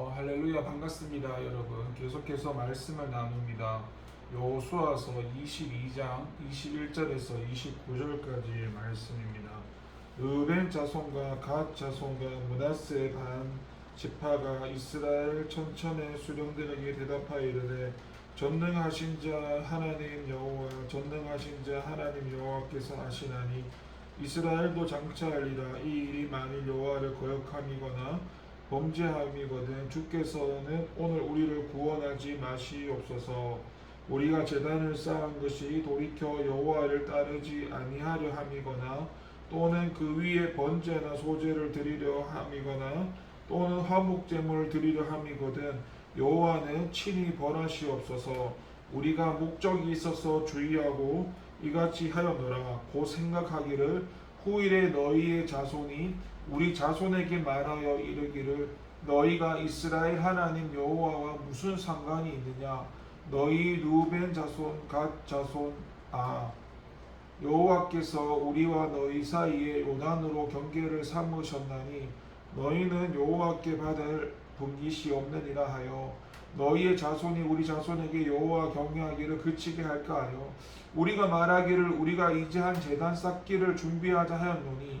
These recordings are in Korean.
어, 할렐루야 반갑습니다 여러분. 계속해서 말씀을 나눕니다. 여호수아서 22장 21절에서 29절까지의 말씀입니다. 르벤 자손과 갓 자손과 문하스의 반 지파가 이스라엘 천천의 수령들에게 대답하여 이르되 전능하신 자 하나님 여호와 전능하신 자 하나님 여호와께서 하시나니 이스라엘도 장차하리라. 이 일이 만일 여호와를 거역함이거나 범죄함이거든 주께서는 오늘 우리를 구원하지 마시옵소서. 우리가 재단을 쌓은 것이 돌이켜 여호와를 따르지 아니하려 함이거나 또는 그 위에 번제나 소제를 드리려 함이거나 또는 화목제물을 드리려 함이거든 여호와는 친히 벌하시옵소서. 우리가 목적이 있어서 주의하고 이같이 하였노라. 곧 생각하기를 후일에 너희의 자손이 우리 자손에게 말하여 이르기를 너희가 이스라엘 하나님 여호와와 무슨 상관이 있느냐? 너희 루벤 자손 갓 자손 아 여호와께서 우리와 너희 사이에 요단으로 경계를 삼으셨나니 너희는 여호와께 받을 분깃이 없느니라 하여 너희의 자손이 우리 자손에게 여호와 경외하기를 그치게 할까 하여 우리가 말하기를 우리가 이제 한 제단 쌓기를 준비하자 하였노니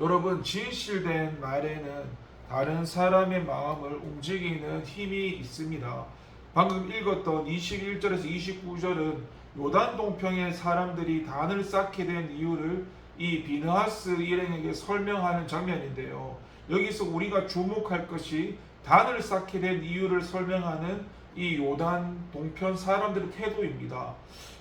여러분 진실된 말에는 다른 사람의 마음을 움직이는 힘이 있습니다. 방금 읽었던 21절에서 29절은 요단 동평의 사람들이 단을 쌓게 된 이유를 이 비느하스 일행에게 설명하는 장면인데요. 여기서 우리가 주목할 것이 단을 쌓게 된 이유를 설명하는 이 요단 동편 사람들의 태도입니다.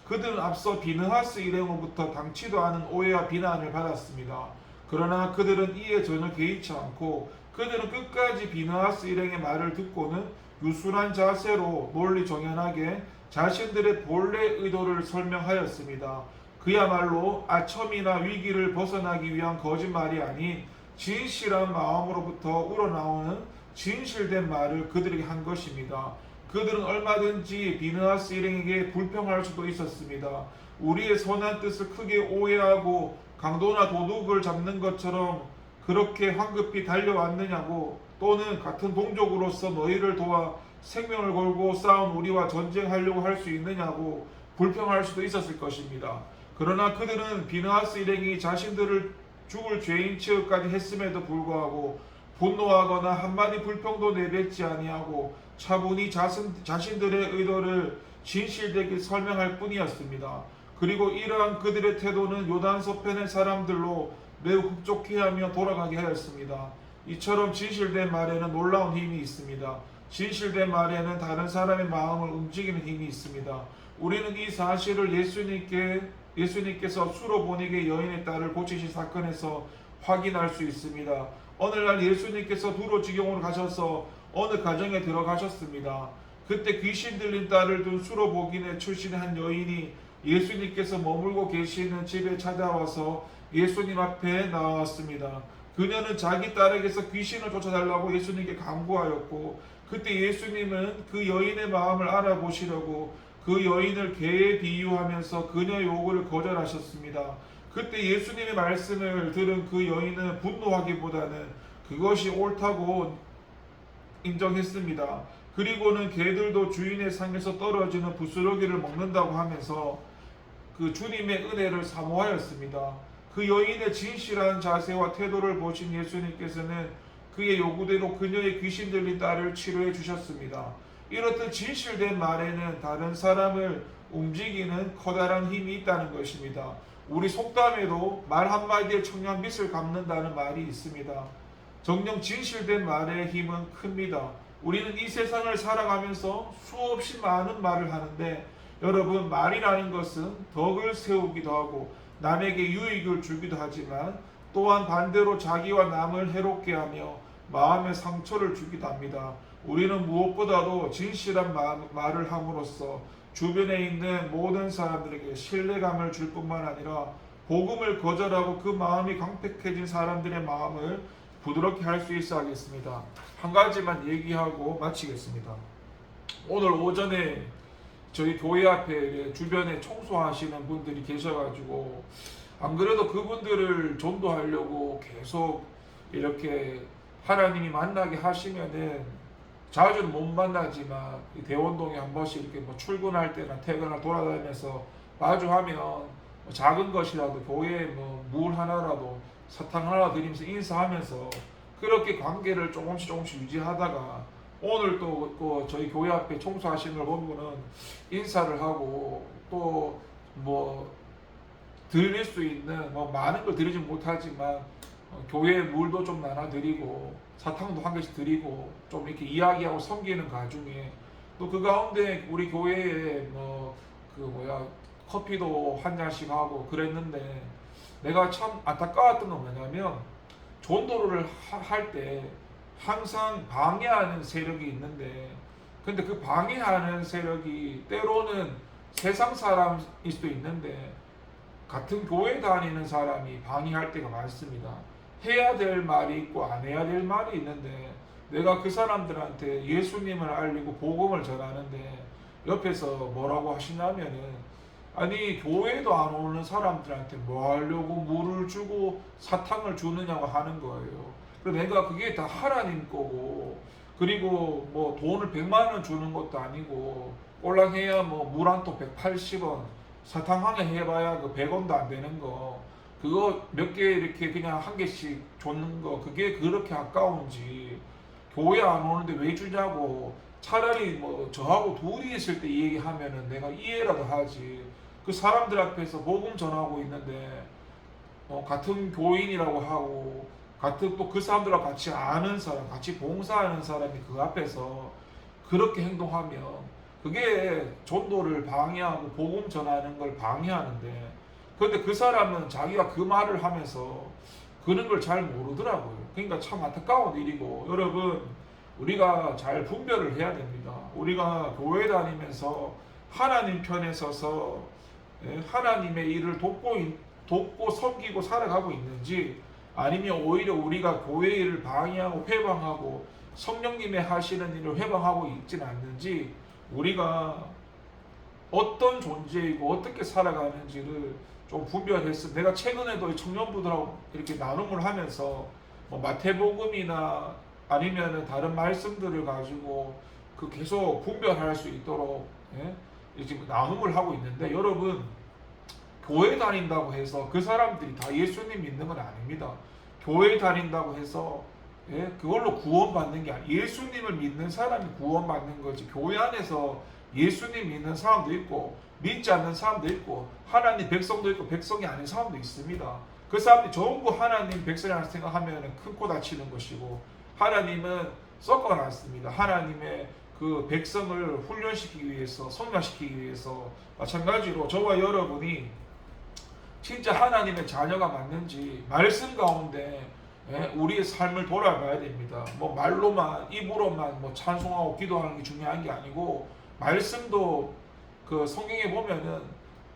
그들은 앞서 비느하스 일행으로부터 당치도 않은 오해와 비난을 받았습니다. 그러나 그들은 이에 전혀 개의치 않고 그들은 끝까지 비느하스 일행의 말을 듣고는 유순한 자세로 논리 정연하게 자신들의 본래 의도를 설명하였습니다. 그야말로 아첨이나 위기를 벗어나기 위한 거짓말이 아닌 진실한 마음으로부터 우러나오는 진실된 말을 그들에게 한 것입니다. 그들은 얼마든지 비느하스 일행에게 불평할 수도 있었습니다. 우리의 선한 뜻을 크게 오해하고 강도나 도둑을 잡는 것처럼 그렇게 황급히 달려왔느냐고 또는 같은 동족으로서 너희를 도와 생명을 걸고 싸운 우리와 전쟁하려고 할 수 있느냐고 불평할 수도 있었을 것입니다. 그러나 그들은 비느하스 일행이 자신들을 죽을 죄인 취급까지 했음에도 불구하고 분노하거나 한마디 불평도 내뱉지 아니하고 차분히 자신, 자신들의 의도를 진실되게 설명할 뿐이었습니다. 그리고 이러한 그들의 태도는 요단 서편의 사람들로 매우 흡족해 하며 돌아가게 하였습니다. 이처럼 진실된 말에는 놀라운 힘이 있습니다. 진실된 말에는 다른 사람의 마음을 움직이는 힘이 있습니다. 우리는 이 사실을 예수님께 예수님께서 수로 보내게 여인의 딸을 고치신 사건에서 확인할 수 있습니다. 오늘날 예수님께서 두로 지경으로 가셔서 어느 가정에 들어가셨습니다. 그때 귀신 들린 딸을 둔 수로 복인의 출신의 한 여인이 예수님께서 머물고 계시는 집에 찾아와서 예수님 앞에 나왔습니다. 그녀는 자기 딸에게서 귀신을 쫓아달라고 예수님께 간구하였고 그때 예수님은 그 여인의 마음을 알아보시려고 그 여인을 개에 비유하면서 그녀의 요구를 거절하셨습니다. 그때 예수님의 말씀을 들은 그 여인은 분노하기보다는 그것이 옳다고 인정했습니다. 그리고는 개들도 주인의 상에서 떨어지는 부스러기를 먹는다고 하면서 그 주님의 은혜를 사모하였습니다. 그 여인의 진실한 자세와 태도를 보신 예수님께서는 그의 요구대로 그녀의 귀신 들린 딸을 치료해 주셨습니다. 이렇듯 진실된 말에는 다른 사람을 움직이는 커다란 힘이 있다는 것입니다. 우리 속담에도 말 한마디에 청량 빛을 갚는다는 말이 있습니다. 정녕 진실된 말의 힘은 큽니다. 우리는 이 세상을 살아가면서 수없이 많은 말을 하는데 여러분 말이라는 것은 덕을 세우기도 하고 남에게 유익을 주기도 하지만 또한 반대로 자기와 남을 해롭게 하며 마음에 상처를 주기도 합니다. 우리는 무엇보다도 진실한 마- 말을 함으로써 주변에 있는 모든 사람들에게 신뢰감을 줄 뿐만 아니라 복음을 거절하고 그 마음이 강팍해진 사람들의 마음을 부드럽게 할 수 있어 하겠습니다. 한 가지만 얘기하고 마치겠습니다. 오늘 오전에 저희 교회 앞에 주변에 청소하시는 분들이 계셔가지고 안 그래도 그분들을 전도하려고 계속 이렇게 하나님이 만나게 하시면은 자주는 못 만나지만 이 대원동에 한 번씩 이렇게 뭐 출근할 때나 퇴근할 돌아다니면서 마주하면 뭐 작은 것이라도 교회에 뭐 물 하나라도 사탕 하나 드리면서 인사하면서 그렇게 관계를 조금씩 조금씩 유지하다가 오늘 또그 저희 교회 앞에 청소하시는 걸 보면은 인사를 하고 또 뭐 드릴 수 있는 뭐 많은 걸 드리진 못하지만 어, 교회에 물도 좀 나눠 드리고 사탕도 한 개씩 드리고 좀 이렇게 이야기하고 섬기는 가중에 또 그 가운데 우리 교회에 뭐 그 뭐야 커피도 한 잔씩 하고 그랬는데 내가 참 안타까웠던 건 뭐냐면 전도를 할 때 항상 방해하는 세력이 있는데 근데 그 방해하는 세력이 때로는 세상 사람일 수도 있는데 같은 교회 다니는 사람이 방해할 때가 많습니다. 해야 될 말이 있고 안 해야 될 말이 있는데 내가 그 사람들한테 예수님을 알리고 복음을 전하는데 옆에서 뭐라고 하시냐면은 아니 교회도 안 오는 사람들한테 뭐 하려고 물을 주고 사탕을 주느냐고 하는 거예요. 그래서 내가 그게 다 하나님 거고 그리고 뭐 돈을 100만 원 주는 것도 아니고 꼴랑해야 뭐 물 한 통 180원 사탕 한 개 해봐야 그 100원도 안 되는 거. 그거 몇 개 이렇게 그냥 한 개씩 줬는 거. 그게 그렇게 아까운지. 교회 안 오는데 왜 주냐고. 차라리 뭐 저하고 둘이 있을 때 이 얘기하면은 내가 이해라도 하지. 그 사람들 앞에서 복음 전하고 있는데 어, 같은 교인이라고 하고 같은 또 그 사람들과 같이 아는 사람 같이 봉사하는 사람이 그 앞에서 그렇게 행동하면 그게 전도를 방해하고 복음 전하는 걸 방해하는데 그런데 그 사람은 자기가 그 말을 하면서 그런 걸 잘 모르더라고요. 그러니까 참 안타까운 일이고 여러분 우리가 잘 분별을 해야 됩니다. 우리가 교회 다니면서 하나님 편에 서서 예, 하나님의 일을 돕고 있- 돕고 섬기고 살아가고 있는지 아니면 오히려 우리가 교회 일을 방해하고 회방하고 성령님의 하시는 일을 회방하고 있지는 않는지 우리가 어떤 존재이고 어떻게 살아가는지를 좀 분별했어. 내가 최근에도 이 청년부들하고 이렇게 나눔을 하면서 뭐 마태복음이나 아니면은 다른 말씀들을 가지고 그 계속 분별할 수 있도록 예? 지금 나눔을 하고 있는데 여러분 교회 다닌다고 해서 그 사람들이 다 예수님 믿는 건 아닙니다. 교회 다닌다고 해서 예? 그걸로 구원받는 게 아니에요. 예수님을 믿는 사람이 구원받는 거지. 교회 안에서 예수님 믿는 사람도 있고 믿지 않는 사람도 있고 하나님 백성도 있고 백성이 아닌 사람도 있습니다. 그 사람들이 전부 하나님 백성이라고 생각하면 큰코 다치는 것이고 하나님은 섞어놨습니다. 하나님의 그 백성을 훈련시키기 위해서 성장시키기 위해서 마찬가지로 저와 여러분이 진짜 하나님의 자녀가 맞는지 말씀 가운데 예, 우리의 삶을 돌아봐야 됩니다. 뭐 말로만 입으로만 뭐 찬송하고 기도하는 게 중요한 게 아니고 말씀도 그 성경에 보면은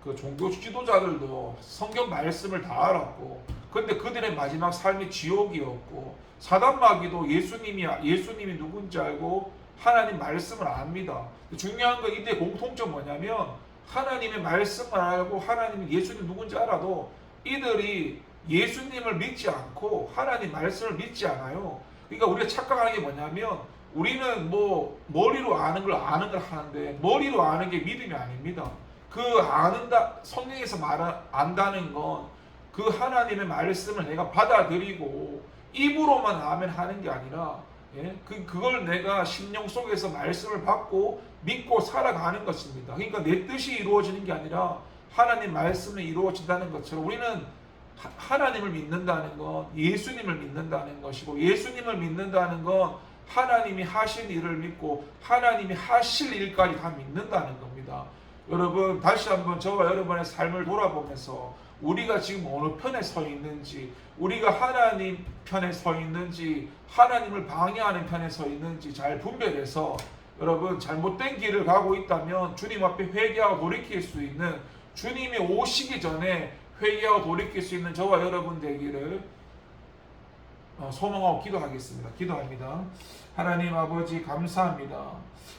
그 종교 지도자들도 성경 말씀을 다 알았고 근데 그들의 마지막 삶이 지옥이었고 사단 마귀도 예수님이 예수님이 누군지 알고 하나님 말씀을 압니다. 중요한 건 이때 공통점 뭐냐면 하나님의 말씀을 알고 하나님이 예수님 누군지 알아도 이들이 예수님을 믿지 않고 하나님 말씀을 믿지 않아요. 그러니까 우리가 착각하는 게 뭐냐면 우리는 뭐 머리로 아는 걸 아는 걸 하는데 머리로 아는 게 믿음이 아닙니다. 그 아는다 성경에서 말 안다는 건 그 하나님의 말씀을 내가 받아들이고 입으로만 아멘 하는 게 아니라 예? 그, 그걸 내가 심령 속에서 말씀을 받고 믿고 살아가는 것입니다. 그러니까 내 뜻이 이루어지는 게 아니라 하나님 말씀이 이루어진다는 것처럼 우리는 하- 하나님을 믿는다는 건 예수님을 믿는다는 것이고 예수님을 믿는다는 건 하나님이 하신 일을 믿고 하나님이 하실 일까지 다 믿는다는 겁니다. 여러분 다시 한번 저와 여러분의 삶을 돌아보면서 우리가 지금 어느 편에 서 있는지 우리가 하나님 편에 서 있는지 하나님을 방해하는 편에 서 있는지 잘 분별해서 여러분 잘못된 길을 가고 있다면 주님 앞에 회개하고 돌이킬 수 있는 주님이 오시기 전에 회개하고 돌이킬 수 있는 저와 여러분 되기를 어, 소망하고 기도하겠습니다. 기도합니다. 하나님 아버지 감사합니다.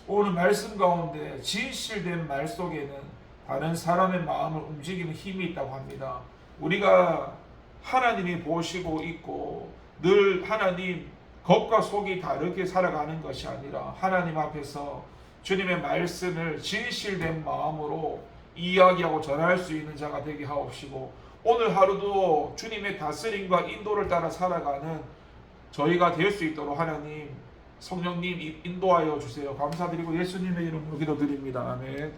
오늘 말씀 가운데 진실된 말 속에는 다른 사람의 마음을 움직이는 힘이 있다고 합니다. 우리가 하나님이 보시고 있고 늘 하나님 겉과 속이 다르게 살아가는 것이 아니라 하나님 앞에서 주님의 말씀을 진실된 마음으로 이야기하고 전할 수 있는 자가 되게 하옵시고 오늘 하루도 주님의 다스림과 인도를 따라 살아가는 저희가 될 수 있도록 하나님 성령님 인도하여 주세요. 감사드리고 예수님의 이름으로 기도드립니다. 아멘.